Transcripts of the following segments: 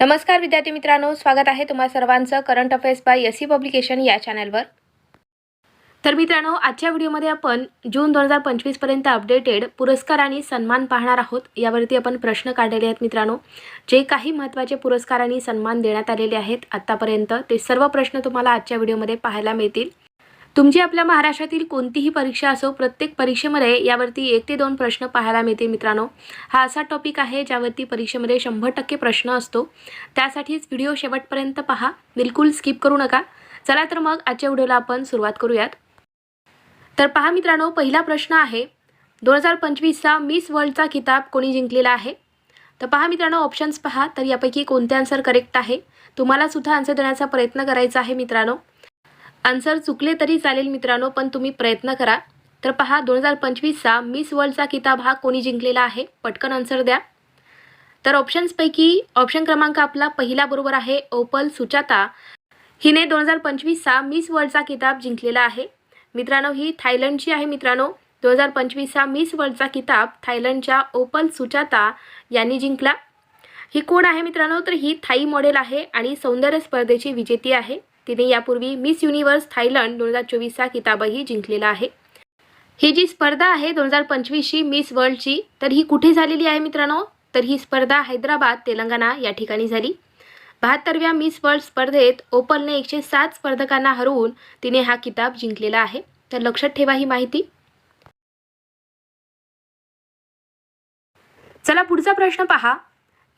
नमस्कार विद्यार्थी मित्रांनो स्वागत आहे तुम्हा सर्वांचं current affairs by S C publication या चॅनलवर. तर मित्रांनो आजच्या व्हिडिओमध्ये आपण जून दोन हजार पंचवीसपर्यंत अपडेटेड पुरस्कार आणि सन्मान पाहणार आहोत. यावरती आपण प्रश्न काढलेले आहेत मित्रांनो. जे काही महत्त्वाचे पुरस्कार आणि सन्मान देण्यात आलेले आहेत आत्तापर्यंत ते सर्व प्रश्न तुम्हाला आजच्या व्हिडिओमध्ये पाहायला मिळतील. तुमची आपल्या महाराष्ट्रातील कोणतीही परीक्षा असो प्रत्येक परीक्षेमध्ये यावरती एक ते दोन प्रश्न पाहायला मिळतील मित्रांनो. हा असा टॉपिक आहे ज्यावरती परीक्षेमध्ये शंभर टक्के प्रश्न असतो. त्यासाठीच व्हिडिओ शेवटपर्यंत पहा. बिलकुल स्किप करू नका. चला तर मग आजच्या व्हिडिओला आपण सुरुवात करूयात. तर पहा मित्रांनो पहिला प्रश्न आहे दोन हजार पंचवीसचा मिस वर्ल्डचा किताब कोणी जिंकलेला आहे? तर पहा मित्रांनो ऑप्शन्स पहा. तर यापैकी कोणते आन्सर करेक्ट आहे? तुम्हाला सुद्धा आन्सर देण्याचा प्रयत्न करायचा आहे मित्रांनो. आन्सर चुकले तरी चालेल मित्रांनो पण तुम्ही प्रयत्न करा. तर पहा दोन हजार पंचवीसचा मिस वर्ल्डचा किताब हा कोणी जिंकलेला आहे? पटकन आन्सर द्या. तर ऑप्शन्सपैकी ऑप्शन क्रमांक आपला पहिला बरोबर आहे ओपल सुचाता हिने दोन हजार पंचवीसचा मिस वर्ल्डचा किताब जिंकलेला आहे. मित्रांनो ही थायलंडची आहे मित्रांनो. दोन हजार पंचवीसचा मिस वर्ल्डचा किताब थायलंडच्या ओपल सुचाता यांनी जिंकला. ही कोण आहे मित्रांनो? तर ही थाई मॉडेल आहे आणि सौंदर्य स्पर्धेची विजेती आहे. तिने यापूर्वी मिस युनिव्हर्स थायलंड दोन हजार चोवीसचा किताबही जिंकलेला आहे. ही जी स्पर्धा आहे दोन हजार पंचवीसची मिस वर्ल्डची तर ही कुठे झालेली आहे मित्रांनो? तर ही स्पर्धा हैदराबाद तेलंगणा या ठिकाणी झाली. बहात्तरव्या मिस वर्ल्ड स्पर्धेत ओपलने एकशे सात स्पर्धकांना हरवून तिने हा किताब जिंकलेला आहे. तर लक्षात ठेवा ही माहिती. चला पुढचा प्रश्न पहा.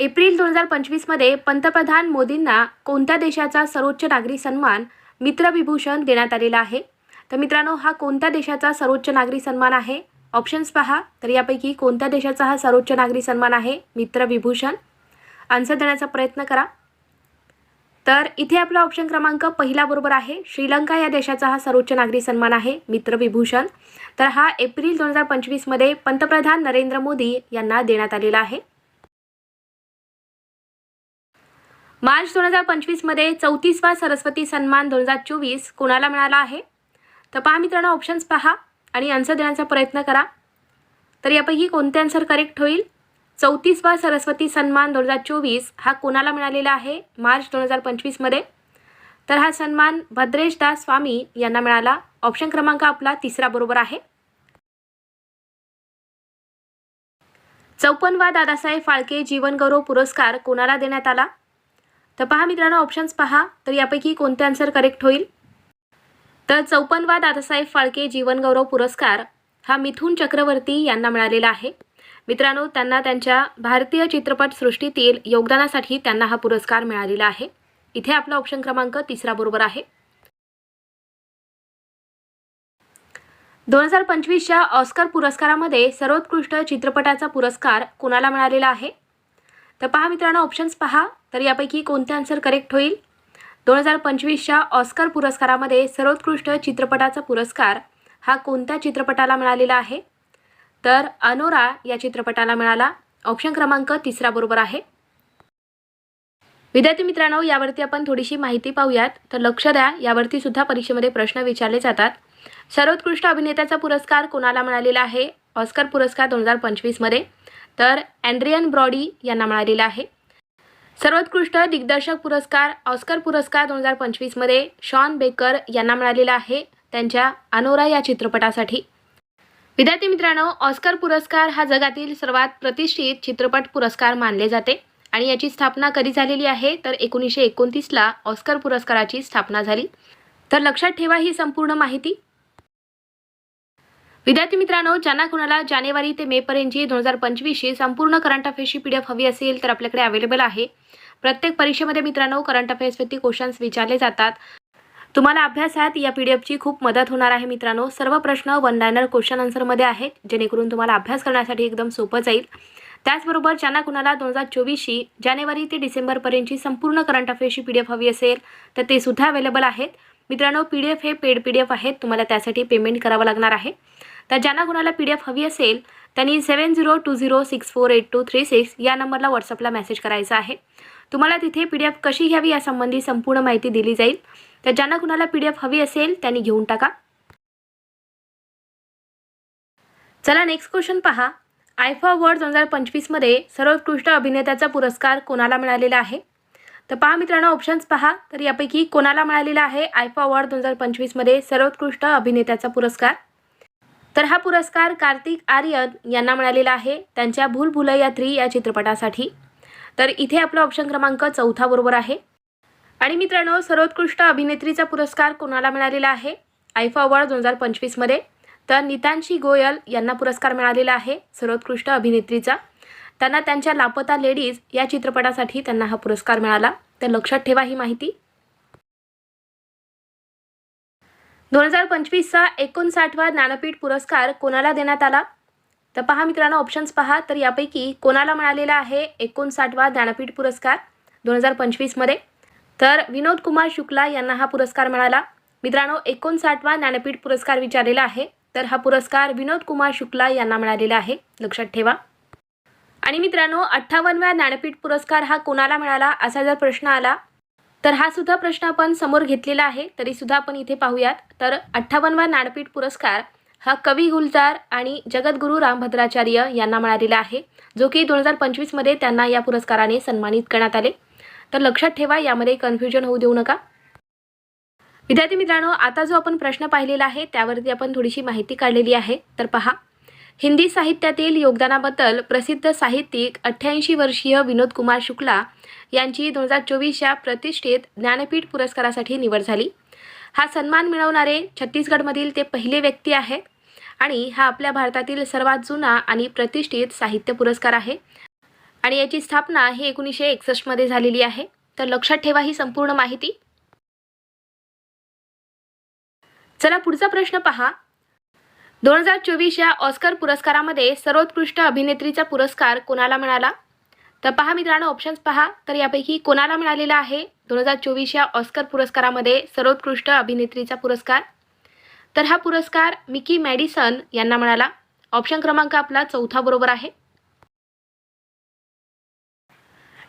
एप्रिल दोन हजार पंचवीसमध्ये पंतप्रधान मोदींना कोणत्या देशाचा सर्वोच्च नागरी सन्मान मित्रविभूषण देण्यात आलेला आहे? तर मित्रांनो हा कोणत्या देशाचा सर्वोच्च नागरी सन्मान आहे? ऑप्शन्स पहा. तर यापैकी कोणत्या देशाचा हा सर्वोच्च नागरी सन्मान आहे? मित्रविभूषण. आन्सर देण्याचा प्रयत्न करा. तर इथे आपला ऑप्शन क्रमांक पहिला बरोबर आहे. श्रीलंका या देशाचा हा सर्वोच्च नागरी सन्मान आहे. मित्रविभूषण. तर हा एप्रिल दोन हजार पंचवीसमध्ये पंतप्रधान नरेंद्र मोदी यांना देण्यात आलेला आहे. मार्च दोन हजार पंचवीसमध्ये चौतीसवा सरस्वती सन्मान दोन हजार चोवीस कोणाला मिळाला आहे? तर पहा मित्रांनो ऑप्शन्स पहा आणि आन्सर देण्याचा प्रयत्न करा. तर यापैकी कोणते आन्सर करेक्ट होईल? चौतीसवा सरस्वती सन्मान दोन हजार चोवीस हा कोणाला मिळालेला आहे? मार्च दोन हजार पंचवीसमध्ये तर हा सन्मान भद्रेश दास स्वामी यांना मिळाला. ऑप्शन क्रमांक आपला तिसरा बरोबर आहे. चौपन्नवा दादासाहेब फाळके जीवनगौरव पुरस्कार कोणाला देण्यात आला? तर पहा मित्रांनो ऑप्शन्स पहा. तर यापैकी कोणते आन्सर करेक्ट होईल? तर चौपन्नवा दादासाहेब फाळके जीवनगौरव पुरस्कार हा मिथुन चक्रवर्ती यांना मिळालेला आहे. मित्रांनो त्यांना त्यांच्या भारतीय चित्रपटसृष्टीतील योगदानासाठी त्यांना हा पुरस्कार मिळालेला आहे. इथे आपला ऑप्शन क्रमांक तिसरा बरोबर आहे. दोन हजार पंचवीसच्या ऑस्कर पुरस्कारामध्ये सर्वोत्कृष्ट चित्रपटाचा पुरस्कार कोणाला मिळालेला आहे? तर पहा मित्रांनो ऑप्शन्स पहा. तर यापैकी कोणते आन्सर करेक्ट होईल? दोन हजार पंचवीसच्या ऑस्कर पुरस्कारामध्ये सर्वोत्कृष्ट चित्रपटाचा पुरस्कार हा कोणत्या चित्रपटाला मिळालेला आहे? तर अनोरा या चित्रपटाला मिळाला. ऑप्शन क्रमांक तिसरा बरोबर आहे. विद्यार्थी मित्रांनो यावरती आपण थोडीशी माहिती पाहूयात. तर लक्ष द्या यावरती सुद्धा परीक्षेमध्ये प्रश्न विचारले जातात. सर्वोत्कृष्ट अभिनेत्याचा पुरस्कार कोणाला मिळालेला आहे? ऑस्कर पुरस्कार दोन हजार पंचवीसमध्ये तर अँड्रियन ब्रॉडी यांना मिळालेला आहे. सर्वोत्कृष्ट दिग्दर्शक पुरस्कार ऑस्कर पुरस्कार दोन हजार पंचवीसमध्ये शॉन बेकर यांना मिळालेला आहे त्यांच्या अनोरा या चित्रपटासाठी. विद्यार्थी मित्रांनो ऑस्कर पुरस्कार हा जगातील सर्वात प्रतिष्ठित चित्रपट पुरस्कार मानले जाते आणि याची स्थापना कधी झालेली आहे? तर एकोणीसशे एकोणतीसला ऑस्कर पुरस्काराची स्थापना झाली. तर लक्षात ठेवा ही संपूर्ण माहिती. विद्यार्थी मित्रांनो ज्यांना कुणाला जानेवारी ते मेपर्यंतची दोन हजार पंचवीसची संपूर्ण करंट अफेअर्सची पी डी एफ हवी असेल तर आपल्याकडे अवेलेबल आहे. प्रत्येक परीक्षेमध्ये मित्रांनो करंट अफेअर्सवरती क्वेश्चन्स विचारले जातात. तुम्हाला अभ्यासात या पी डी एफची खूप मदत होणार आहे मित्रांनो. सर्व प्रश्न वन लायनर क्वेश्चन आन्सरमध्ये आहेत जेणेकरून तुम्हाला अभ्यास करण्यासाठी एकदम सोपं जाईल. त्याचबरोबर ज्यांना कुणाला दोन हजार चोवीसची जानेवारी ते डिसेंबरपर्यंतची संपूर्ण करंट अफेअर्सची पी डी एफ हवी असेल तर ते सुद्धा अवेलेबल आहेत. मित्रांनो पी डी एफ हे पेड पी डी एफ आहेत. तुम्हाला त्यासाठी पेमेंट करावं लागणार आहे. तर ज्यांना कुणाला पी डी एफ हवी असेल त्यांनी seven zero two zero six four eight two three six या नंबरला व्हॉट्सअपला मेसेज करायचा आहे. तुम्हाला तिथे पी डी एफ कशी घ्यावी यासंबंधी संपूर्ण माहिती दिली जाईल. तर ज्यांना कुणाला पी डी एफ हवी असेल त्यांनी घेऊन टाका. चला नेक्स्ट क्वेश्चन पहा. आयफा अवॉर्ड दोन हजार पंचवीसमध्ये सर्वोत्कृष्ट अभिनेत्याचा पुरस्कार कोणाला मिळालेला आहे? तर पहा मित्रांनो ऑप्शन्स पहा. तर यापैकी कोणाला मिळालेला आहे आयफा अवॉर्ड दोन हजार पंचवीसमध्ये सर्वोत्कृष्ट अभिनेत्याचा पुरस्कार? तर हा पुरस्कार कार्तिक आर्यन यांना मिळालेला आहे त्यांच्या भूल भुलैया थ्री या चित्रपटासाठी. तर इथे आपला ऑप्शन क्रमांक चौथा बरोबर आहे. आणि मित्रांनो सर्वोत्कृष्ट अभिनेत्रीचा पुरस्कार कोणाला मिळालेला आहे? आयफा अवॉर्ड दोन हजार पंचवीसमध्ये तर नितांशी गोयल यांना पुरस्कार मिळालेला आहे सर्वोत्कृष्ट अभिनेत्रीचा. त्यांना त्यांच्या लापता लेडीज या चित्रपटासाठी त्यांना हा पुरस्कार मिळाला. तर लक्षात ठेवा ही माहिती. दोन हजार पंचवीसचा एकोणसाठवा ज्ञानपीठ पुरस्कार कोणाला देण्यात आला? तर पहा मित्रांनो ऑप्शन्स पहा. तर यापैकी कोणाला मिळालेला आहे एकोणसाठवा ज्ञानपीठ पुरस्कार दोन हजार पंचवीसमध्ये? तर विनोद कुमार शुक्ला यांना हा पुरस्कार मिळाला. मित्रांनो एकोणसाठवा ज्ञानपीठ पुरस्कार विचारलेला आहे. तर हा पुरस्कार विनोद कुमार शुक्ला यांना मिळालेला आहे. लक्षात ठेवा. आणि मित्रांनो अठ्ठावन्नव्या ज्ञानपीठ पुरस्कार हा कोणाला मिळाला असा जर प्रश्न आला तर हा सुद्धा प्रश्न आपण समोर घेतलेला आहे तरी सुद्धा आपण इथे पाहूयात. तर अठ्ठावन्नवा नाडपीठ पुरस्कार हा कवी गुलजार आणि जगद्गुरू रामभद्राचार्य यांना मिळालेला आहे जो की दोन हजार पंचवीसमध्ये त्यांना या पुरस्काराने सन्मानित करण्यात आले. तर लक्षात ठेवा यामध्ये कन्फ्युजन होऊ देऊ नका. विद्यार्थी मित्रांनो आता जो आपण प्रश्न पाहिलेला आहे त्यावरती आपण थोडीशी माहिती काढलेली आहे. तर पहा. हिंदी साहित्यातील योगदानाबद्दल प्रसिद्ध साहित्यिक अठ्ठ्याऐंशी वर्षीय विनोद कुमार शुक्ला यांची दोन हजार चोवीसच्या प्रतिष्ठित ज्ञानपीठ पुरस्कारासाठी निवड झाली. हा सन्मान मिळवणारे छत्तीसगडमधील ते पहिले व्यक्ती आहेत आणि हा आपल्या भारतातील सर्वात जुना आणि प्रतिष्ठित साहित्य पुरस्कार आहे. आणि याची स्थापना ही एकोणीसशे एकसष्टमध्ये झालेली आहे. तर लक्षात ठेवा ही संपूर्ण माहिती. चला पुढचा प्रश्न पहा. दोन हजार चोवीस या ऑस्कर पुरस्कारामध्ये सर्वोत्कृष्ट अभिनेत्रीचा पुरस्कार कोणाला मिळाला? तर पहा मित्रांनो ऑप्शन्स पहा. तर यापैकी कोणाला मिळालेला आहे? दोन हजार चोवीस या ऑस्कर पुरस्कारामध्ये सर्वोत्कृष्ट अभिनेत्रीचा पुरस्कार. तर हा पुरस्कार मिकी मॅडिसन यांना मिळाला. ऑप्शन क्रमांक आपला चौथा बरोबर आहे.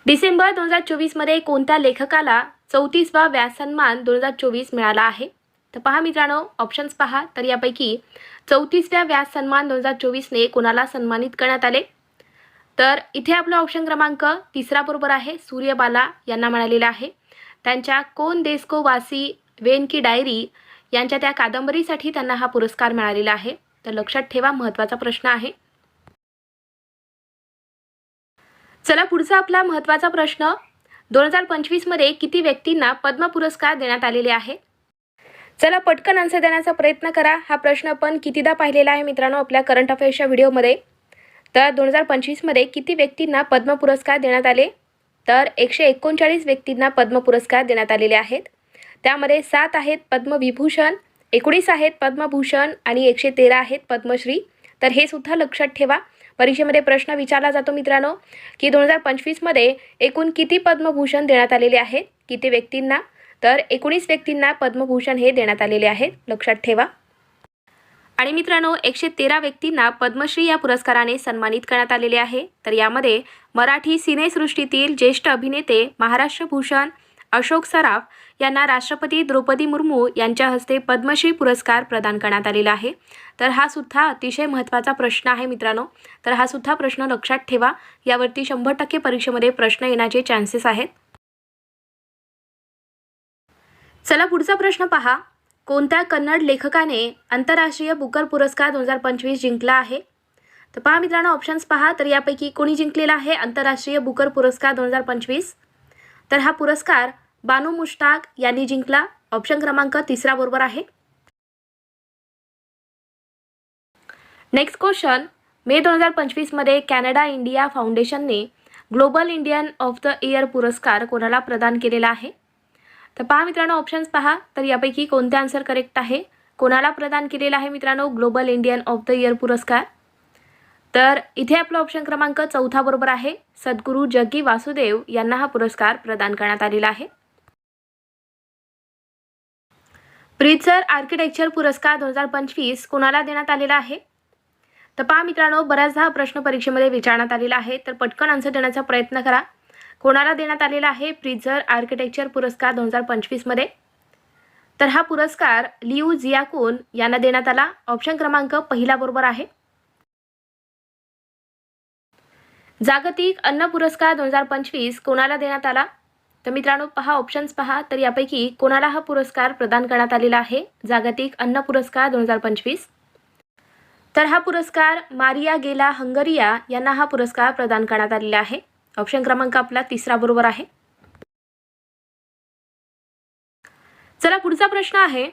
डिसेंबर दोन हजार चोवीसमध्ये कोणत्या लेखकाला चौतीसवा व्यासन्मान दोन हजार चोवीस मिळाला आहे? तर पहा मित्रांनो ऑप्शन्स पहा. तर यापैकी चौतीसव्या व्यास सन्मान दोन हजार चोवीसने कोणाला सन्मानित करण्यात आले? तर इथे आपला ऑप्शन क्रमांक तिसरा बरोबर आहे. सूर्यबाला यांना मिळालेला आहे. त्यांच्या कोण देस्को वासी वेन की डायरी यांच्या त्या कादंबरीसाठी त्यांना हा पुरस्कार मिळालेला आहे. तर लक्षात ठेवा महत्त्वाचा प्रश्न आहे. चला पुढचा आपला महत्त्वाचा प्रश्न. दोन हजार पंचवीसमध्ये किती व्यक्तींना पद्म पुरस्कार देण्यात आलेले आहे? चला पटकन आन्सर देण्याचा प्रयत्न करा. हा प्रश्न आपण कितीदा पाहिलेला आहे मित्रांनो आपल्या करंट अफेअर्सच्या व्हिडिओमध्ये तर दोन हजार पंचवीसमध्ये किती व्यक्तींना पद्म पुरस्कार देण्यात आले? तर एकशे एकोणचाळीस व्यक्तींना पद्म पुरस्कार देण्यात आलेले आहेत. त्यामध्ये सात आहेत पद्मविभूषण एकोणीस आहेत पद्मभूषण आणि एकशे तेरा आहेत पद्मश्री. तर हे सुद्धा लक्षात ठेवा. परीक्षेमध्ये प्रश्न विचारला जातो मित्रांनो की दोन हजार पंचवीसमध्ये एकूण किती पद्मभूषण देण्यात आलेले आहेत? किती व्यक्तींना? तर एकोणीस व्यक्तींना पद्मभूषण हे देण्यात आलेले आहेत लक्षात ठेवा. आणि मित्रांनो एकशे तेरा व्यक्तींना पद्मश्री या पुरस्काराने सन्मानित करण्यात आलेले आहे. तर यामध्ये मराठी सिनेसृष्टीतील ज्येष्ठ अभिनेते महाराष्ट्र भूषण अशोक सराफ यांना राष्ट्रपती द्रौपदी मुर्मू यांच्या हस्ते पद्मश्री पुरस्कार प्रदान करण्यात आलेला आहे. तर हा सुद्धा अतिशय महत्त्वाचा प्रश्न आहे मित्रांनो. तर हा सुद्धा प्रश्न लक्षात ठेवा. यावरती शंभर टक्के परीक्षेमध्ये प्रश्न येण्याचे चान्सेस आहेत. चला पुढचा प्रश्न पहा. कोणत्या कन्नड लेखकाने आंतरराष्ट्रीय बुकर पुरस्कार दोन हजार पंचवीस जिंकला आहे? तर पहा मित्रांनो ऑप्शन्स पहा. तर यापैकी कोणी जिंकलेला आहे आंतरराष्ट्रीय बुकर पुरस्कार दोन हजार पंचवीस? तर हा पुरस्कार बानू मुश्ताक यांनी जिंकला. ऑप्शन क्रमांक तिसरा बरोबर आहे. नेक्स्ट क्वेश्चन मे दोन हजार पंचवीसमध्ये कॅनडा इंडिया फाउंडेशनने global Indian of the year पुरस्कार कोणाला प्रदान केलेला आहे? तर पहा मित्रांनो ऑप्शन्स पहा. तर यापैकी कोणते आन्सर करेक्ट आहे? कोणाला प्रदान केलेला आहे मित्रांनो? Global Indian of the year पुरस्कार. तर इथे आपला ऑप्शन क्रमांक चौथा बरोबर आहे. सद्गुरू जग्गी वासुदेव यांना हा पुरस्कार प्रदान करण्यात आलेला आहे. प्रित्सर आर्किटेक्चर पुरस्कार दोन हजार पंचवीस कोणाला देण्यात आलेला आहे? तर पहा मित्रांनो बऱ्याचदा हा प्रश्न परीक्षेमध्ये विचारण्यात आलेला आहे. तर पटकन आन्सर देण्याचा प्रयत्न करा. कोणाला देण्यात आलेला आहे प्रिझर आर्किटेक्चर पुरस्कार दोन हजार पंचवीसमध्ये तर हा पुरस्कार लिऊ जियाकून यांना देण्यात आला. ऑप्शन क्रमांक पहिला बरोबर आहे. जागतिक अन्न पुरस्कार दोन हजार पंचवीस कोणाला देण्यात आला? तर मित्रांनो पहा ऑप्शन्स पहा. तर यापैकी कोणाला हा पुरस्कार प्रदान करण्यात आलेला आहे? जागतिक अन्न पुरस्कार दोन हजार पंचवीस. तर हा पुरस्कार मारिया गेला हंगरिया यांना हा पुरस्कार प्रदान करण्यात आलेला आहे. ऑप्शन क्रमांक आपला तिसरा बरोबर आहे. चला पुढचा प्रश्न आहे.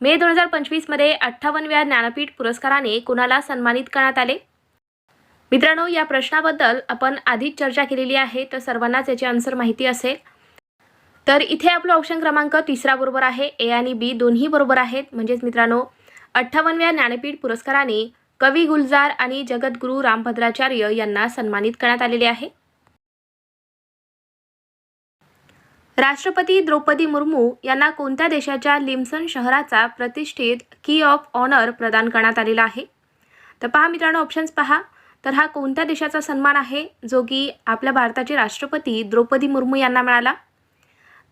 मे दोन हजार पंचवीसमध्ये अठ्ठावन्नव्या ज्ञानपीठ पुरस्काराने कोणाला सन्मानित करण्यात आले? मित्रांनो या प्रश्नाबद्दल आपण आधीच चर्चा केलेली आहे तर सर्वांनाच याची आन्सर माहिती असेल. तर इथे आपलं ऑप्शन क्रमांक तिसरा बरोबर आहे ए आणि बी दोन्ही बरोबर आहेत. म्हणजेच मित्रांनो अठ्ठावन्नव्या ज्ञानपीठ पुरस्काराने कवी गुलजार आणि जगद्गुरू रामभद्राचार्य यांना सन्मानित करण्यात आलेले आहे. राष्ट्रपती द्रौपदी मुर्मू यांना कोणत्या देशाच्या लिम्सन शहराचा प्रतिष्ठित की ऑफ ऑनर प्रदान करण्यात आलेला आहे? तर पहा मित्रांनो ऑप्शन्स पहा. तर हा कोणत्या देशाचा सन्मान आहे जो की आपल्या भारताचे राष्ट्रपती द्रौपदी मुर्मू यांना मिळाला?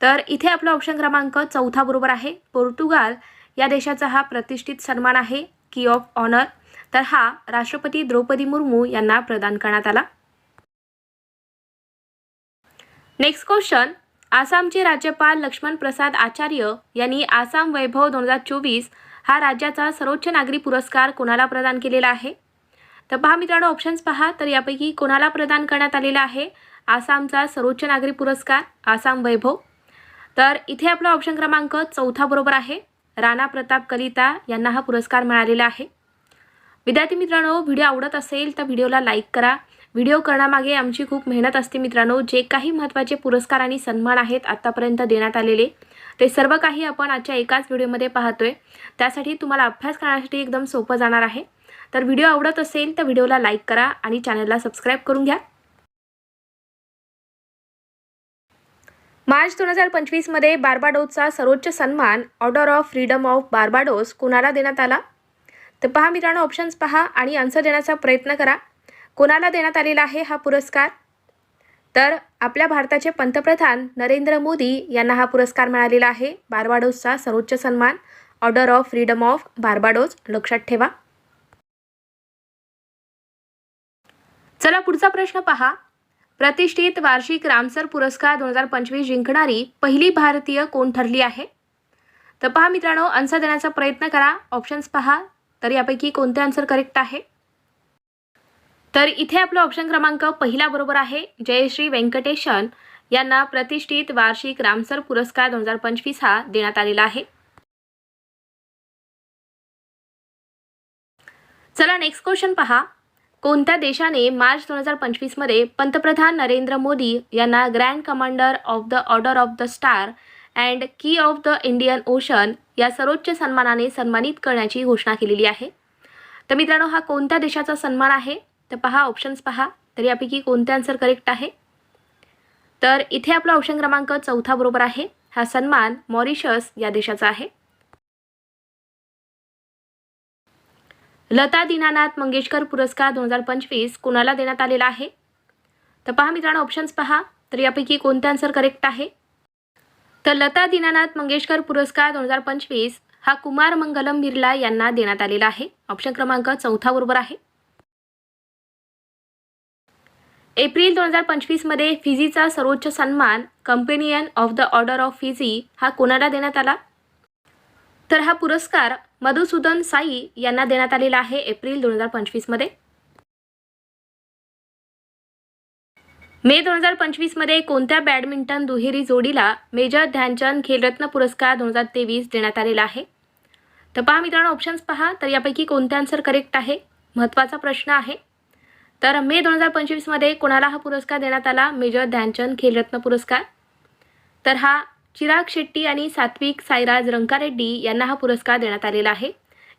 तर इथे आपला ऑप्शन क्रमांक चौथा बरोबर आहे. पोर्तुगाल या देशाचा हा प्रतिष्ठित सन्मान आहे की ऑफ ऑनर. तर हा राष्ट्रपती द्रौपदी मुर्मू यांना प्रदान करण्यात आला. नेक्स्ट क्वेश्चन आसामचे राज्यपाल लक्ष्मण प्रसाद आचार्य यांनी आसाम वैभव दोन हजार चोवीस हा राज्याचा सर्वोच्च नागरी पुरस्कार कोणाला प्रदान केलेला आहे? तर पहा मित्रांनो ऑप्शन्स पहा. तर यापैकी कोणाला प्रदान करण्यात आलेला आहे? आसामचा सर्वोच्च नागरी पुरस्कार आसाम वैभव. तर इथे आपला ऑप्शन क्रमांक चौथा बरोबर आहे. राणा प्रताप कलिता यांना हा पुरस्कार मिळालेला आहे. विद्यार्थी मित्रांनो व्हिडिओ आवडत असेल तर व्हिडिओला लाईक करा. व्हिडिओ करण्यामागे आमची खूप मेहनत असते मित्रांनो. जे काही महत्त्वाचे पुरस्कार आणि सन्मान आहेत आत्तापर्यंत देण्यात आलेले ते सर्व काही आपण आजच्या एकाच व्हिडिओमध्ये पाहतोय. त्यासाठी तुम्हाला अभ्यास करण्यासाठी एकदम सोपं जाणार आहे. तर व्हिडिओ आवडत असेल तर व्हिडिओला लाईक करा आणि चॅनलला सबस्क्राईब करून घ्या. मार्च दोन हजार पंचवीसमध्ये बार्बाडोसचा सर्वोच्च सन्मान order of freedom of Barbados कोणाला देण्यात आला? तर पहा मित्रांनो ऑप्शन्स पहा आणि आन्सर देण्याचा प्रयत्न करा. कोणाला देण्यात आलेला आहे हा पुरस्कार? तर आपल्या भारताचे पंतप्रधान नरेंद्र मोदी यांना हा पुरस्कार मिळालेला आहे. बार्बाडोसचा सर्वोच्च सन्मान order of freedom of Barbados. लक्षात ठेवा. चला पुढचा प्रश्न पहा. प्रतिष्ठित वार्षिक रामसर पुरस्कार दोन हजार पंचवीस जिंकणारी पहिली भारतीय कोण ठरली आहे? तर पहा मित्रांनो आन्सर देण्याचा प्रयत्न करा. ऑप्शन्स पहा. तर यापैकी कोणते आन्सर करेक्ट आहे? तर इथे आपला ऑप्शन क्रमांक पहिला बरोबर आहे. जयश्री व्यंकटेशन यांना प्रतिष्ठित वार्षिक रामसर पुरस्कार दोन हजार पंचवीस हा देण्यात आलेला आहे. चला नेक्स्ट क्वेश्चन पहा. कोणत्या देशाने मार्च दोन हजार पंचवीसमध्ये पंतप्रधान नरेंद्र मोदी यांना grand commander of the order of the star and key of the Indian ocean या सर्वोच्च सन्मानाने सन्मानित करण्याची घोषणा केलेली आहे. तर मित्रांनो हा कोणत्या देशाचा सन्मान आहे? तर पहा ऑप्शन्स पहा. तर यापैकी कोणते आन्सर करेक्ट आहे? तर इथे आपला ऑप्शन क्रमांक चौथा बरोबर आहे. हा सन्मान मॉरिशस या देशाचा आहे. लता दीनानाथ मंगेशकर पुरस्कार दोन हजार पंचवीस कोणाला देण्यात आलेला आहे? तर पहा मित्रांनो ऑप्शन्स पहा. तर यापैकी कोणते आन्सर करेक्ट आहे? तर लता दीनानाथ मंगेशकर पुरस्कार दोन हजार पंचवीस हा कुमार मंगलम बिर्ला यांना देण्यात आलेला आहे. ऑप्शन क्रमांक चौथा बरोबर आहे. एप्रिल दोन हजार पंचवीसमध्ये फिजीचा सर्वोच्च सन्मान companion of the order of Fiji हा कोणाला देण्यात आला? तर हा पुरस्कार मधुसूदन साई यांना देण्यात आलेला आहे एप्रिल दोन हजार पंचवीसमध्ये. मे दोन हजार पंचवीसमध्ये कोणत्या बॅडमिंटन दुहेरी जोडीला मेजर ध्यानचंद खेलरत्न पुरस्कार दोन हजार तेवीस देण्यात आलेला आहे? तर पहा मित्रांनो ऑप्शन्स पहा. तर यापैकी कोणते आन्सर करेक्ट आहे? महत्त्वाचा प्रश्न आहे. तर मे दोन हजार पंचवीसमध्ये कोणाला हा पुरस्कार देण्यात आला? मेजर ध्यानचंद खेलरत्न पुरस्कार. तर हा चिराग शेट्टी आणि सात्विक साईराज रंकारेड्डी यांना हा पुरस्कार देण्यात आलेला आहे.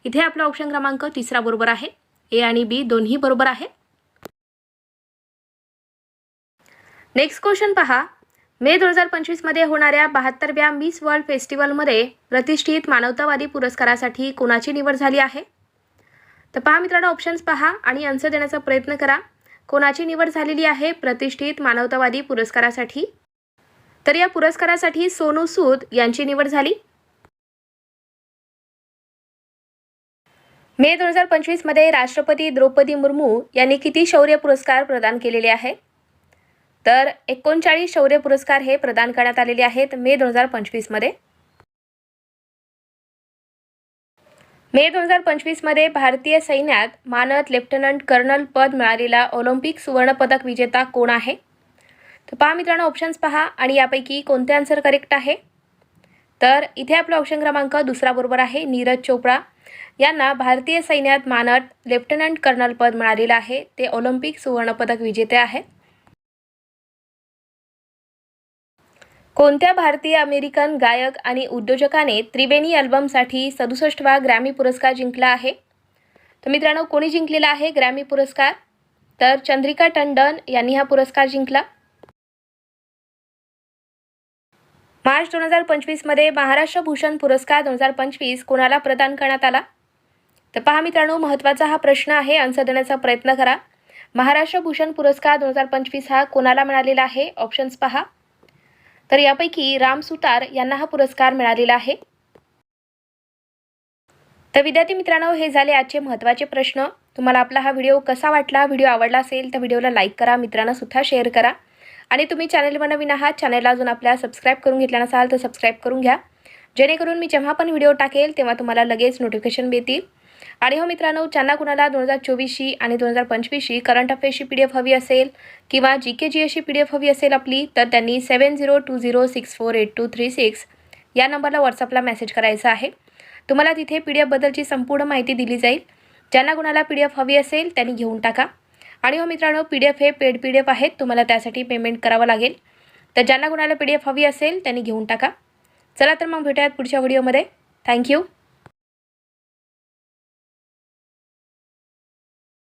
इथे आपला ऑप्शन क्रमांक तिसरा बरोबर आहे. ए आणि बी दोन्ही बरोबर आहे. नेक्स्ट क्वेश्चन पहा. मे दोन हजार पंचवीसमध्ये होणाऱ्या बहात्तरव्या मिस वर्ल्ड फेस्टिवलमध्ये प्रतिष्ठित मानवतावादी पुरस्कारासाठी कोणाची निवड झाली आहे? तर पहा मित्रांनो ऑप्शन्स पहा आणि आन्सर देण्याचा प्रयत्न करा. कोणाची निवड झालेली आहे प्रतिष्ठित मानवतावादी पुरस्कारासाठी? तर या पुरस्कारासाठी सोनू सूद यांची निवड झाली. मे दोन हजार पंचवीसमध्ये राष्ट्रपती द्रौपदी मुर्मू यांनी किती शौर्य पुरस्कार प्रदान केलेले आहे? तर एकोणचाळीस शौर्य पुरस्कार हे प्रदान करण्यात आलेले आहेत मे दोन हजार पंचवीसमध्ये मे दोन हजार पंचवीसमध्ये भारतीय सैन्यात मानद लेफ्टनंट कर्नल पद मिळालेला ऑलिम्पिक सुवर्णपदक विजेता कोण आहे? तर पहा मित्रांनो ऑप्शन्स पहा आणि यापैकी कोणते आन्सर करेक्ट आहे? तर इथे आपला ऑप्शन क्रमांक दुसरा बरोबर आहे नीरज चोपडा यांना भारतीय सैन्यात मानद लेफ्टनंट कर्नल पद मिळालेलं आहे. ते ऑलिम्पिक सुवर्णपदक विजेते आहेत. कोणत्या भारतीय अमेरिकन गायक आणि उद्योजकाने त्रिवेणी अल्बमसाठी सदुसष्टवा ग्रॅमी पुरस्कार जिंकला आहे? तर मित्रांनो कोणी जिंकलेला आहे ग्रॅमी पुरस्कार? तर चंद्रिका टंडन यांनी हा पुरस्कार जिंकला. मार्च दोन हजार पंचवीसमध्ये महाराष्ट्र भूषण पुरस्कार दोन हजार पंचवीस कोणाला प्रदान करण्यात आला? तर पहा मित्रांनो महत्त्वाचा हा प्रश्न आहे आन्सर देण्याचा प्रयत्न करा. महाराष्ट्र भूषण पुरस्कार दोन हजार पंचवीस हा कोणाला मिळालेला आहे? ऑप्शन्स पहा. तर यापैकी राम सुतार यांना हा पुरस्कार मिळालेला आहे. तर विद्यार्थी मित्रांनो हे झाले आजचे महत्त्वाचे प्रश्न. तुम्हाला आपला हा व्हिडिओ कसा वाटला व्हिडिओ आवडला असेल तर व्हिडिओला लाईक करा मित्रांना सुद्धा शेअर करा. आणि तुम्ही चॅनलवर नवीन आहात चॅनलला अजून आपल्या सबस्क्राईब करून घेतला नसाल तर सबस्क्राईब करून घ्या. जेणेकरून मी जेव्हा पण व्हिडिओ टाकेल तेव्हा तुम्हाला लगेच नोटिफिकेशन मिळतील. आणि हो मित्रांनो ज्यांना कुणाला दोन हजार चोवीसशी आणि दोन हजार पंचवीसशी करंट अफेअर्सची पी डी एफ हवी असेल किंवा जी के जी एसची पी डी एफ हवी असेल आपली तर त्यांनी seven zero two zero six four eight two three six या नंबरला व्हॉट्सअपला मेसेज करायचा आहे. तुम्हाला तिथे पी डी एफबद्दलची संपूर्ण माहिती दिली जाईल. ज्यांना कुणाला पी डी एफ हवी असेल त्यांनी घेऊन टाका. आणि हो मित्रांनो पी डी एफ हे पेड पी डी एफ आहेत तुम्हाला त्यासाठी पेमेंट करावं लागेल. तर ज्यांना कुणाला पी डी एफ हवी असेल त्यांनी घेऊन टाका. चला तर मग भेटूयात पुढच्या व्हिडिओमध्ये थँक्यू